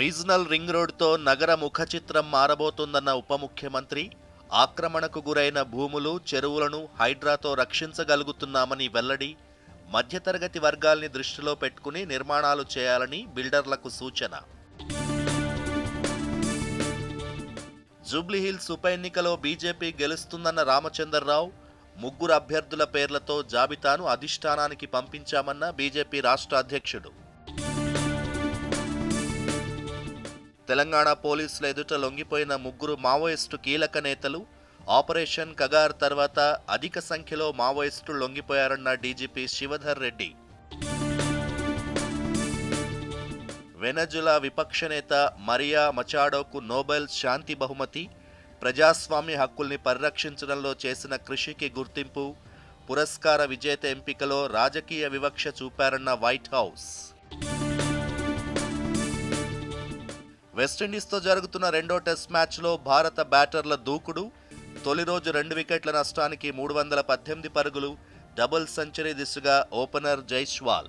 Regional ring రోడ్తో నగర ముఖ చిత్రం మారబోతోందన్న ఉప ముఖ్యమంత్రి ఆక్రమణకు గురైన భూములు చెరువులను హైడ్రాతో రక్షించగలుగుతున్నామని వెల్లడి మధ్యతరగతి వర్గాల్ని దృష్టిలో పెట్టుకుని నిర్మాణాలు చేయాలని బిల్డర్లకు సూచన. జూబ్లీహిల్స్ ఉప ఎన్నికలో బీజేపీ గెలుస్తుందన్న రామచంద్రరావు ముగ్గురు అభ్యర్థుల పేర్లతో జాబితాను అధిష్టానానికి పంపించామన్న బీజేపీ రాష్ట్ర అధ్యక్షుడు. తెలంగాణ పోలీసుల ఎదుట లొంగిపోయిన ముగ్గురు మావోయిస్టు కీలక నేతలు ఆపరేషన్ కగార్ తర్వాత అధిక సంఖ్యలో మావోయిస్టులు లొంగిపోయారన్న డీజీపీ శివధర్ రెడ్డి. వెనజులా విపక్ష నేత మరియా మచాడోకు నోబెల్ శాంతి బహుమతి ప్రజాస్వామ్య హక్కుల్ని పరిరక్షించడంలో చేసిన కృషికి గుర్తింపు పురస్కార విజేత ఎంపికలో రాజకీయ వివక్ష చూపారన్న వైట్ హౌస్. వెస్టిండీస్తో జరుగుతున్న రెండో టెస్ట్ మ్యాచ్లో భారత బ్యాటర్ల దూకుడు తొలి రోజు రెండు వికెట్ల నష్టానికి మూడు వందల పద్దెనిమిది పరుగులు డబుల్ సెంచరీ దిశగా ఓపెనర్ జైస్వాల్